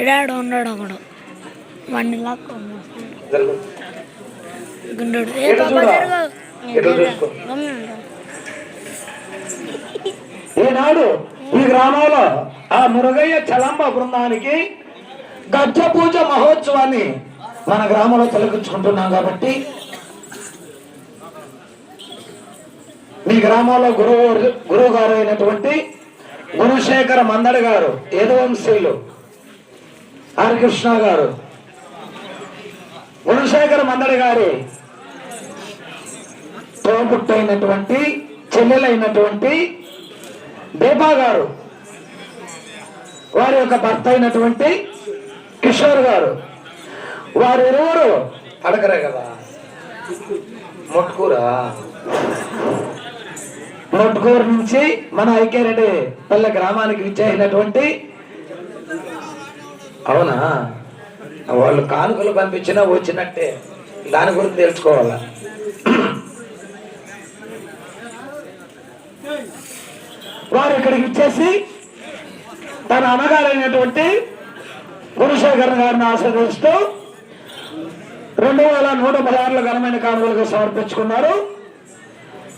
ఎడాడు ఉన్నాడు ఒకడు వాడిని లాక్కో. గుండెడు ఏ పాప. జరుగు. ఈనాడు ఈ గ్రామంలో ఆ మురుగయ్య చలంబ బృందానికి గజ్జ పూజ మహోత్సవాన్ని మన గ్రామంలో తొలగించుకుంటున్నాం కాబట్టి మీ గ్రామంలో గురువు గురువు గారు అయినటువంటి గురుశేఖర మందడి గారు యదువంశీయులు ఆర్ కృష్ణ గారు. గురుశేఖర మందడి గారి తోబుట్టైనటువంటి చెల్లెలైనటువంటి దీపా గారు వారి యొక్క భర్త అయినటువంటి కిషోర్ గారు. వారిరువురు అడగరే కదా మొట్టుకూరా. మొట్టుకూరు నుంచి మన ఐక్యారెడ్డి పల్లె గ్రామానికి విచ్చేసినటువంటి అవునా? వాళ్ళు కానుకలు పంపించినా వచ్చినట్టే. దాని గురించి తెలుసుకోవాలా? వారు ఇక్కడికి ఇచ్చేసి తన అనగారైనటువంటి గురుశేఖర్ గారిని ఆశీర్వదిస్తూ రెండు వేల నూట పదహారులో ఘనమైన కానుకలకు సమర్పించుకున్నారు.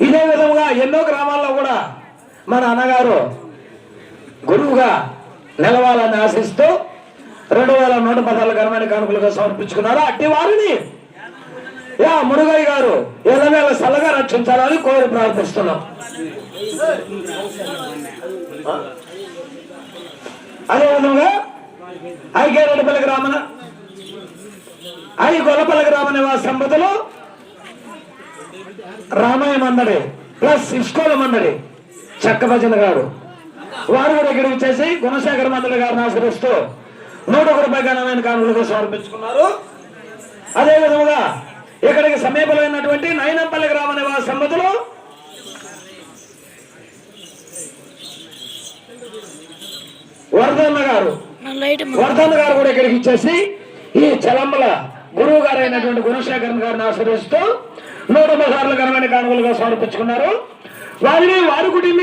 ఇదే విధంగా ఎన్నో గ్రామాల్లో కూడా మన అన్నగారు గురువుగా నిలవాలని ఆశిస్తూ రెండు వేల నూట పదాలు ఘనమైన కానుకలుగా సమర్పించుకున్నారు? అట్టి వారిని యా మురుగయ్య గారు ఎల్లవేళ సల్లగా రక్షించాలని కోరి ప్రార్థిస్తున్నాం. అదేవిధంగా ఐకే ఐకేరెడ్డిపల్లి గ్రామన ఐ గొల్లపల్లి గ్రామ నివాస సంపదలో రామాయ మందడి ప్లస్ ఇస్కోల మందడి చక్కభజన గారు. వారు కూడా ఇక్కడికి వచ్చేసి గుణశేఖర మందడి గారిని ఆశ్రయిస్తూ నూట ఒక రూపాయి ఘనమైన కానుకలుగా సమర్పించుకున్నారు. అదే విధముగా ఇక్కడికి సమీపంలో ఉన్నటువంటి నైనంపల్లి గ్రామ నివాస సంపదలు వరదన్న గారు. వరదన్న గారు కూడా ఇక్కడికి ఇచ్చేసి ఈ చలంబల గురువు గారు అయినటువంటి గుణశేఖరన్ గారిని ఆశ్రయిస్తూ నూట పదహారుల ఘనమైన కానుకలుగా సమర్పించుకున్నారు. వారిని వారి కుటుంబీ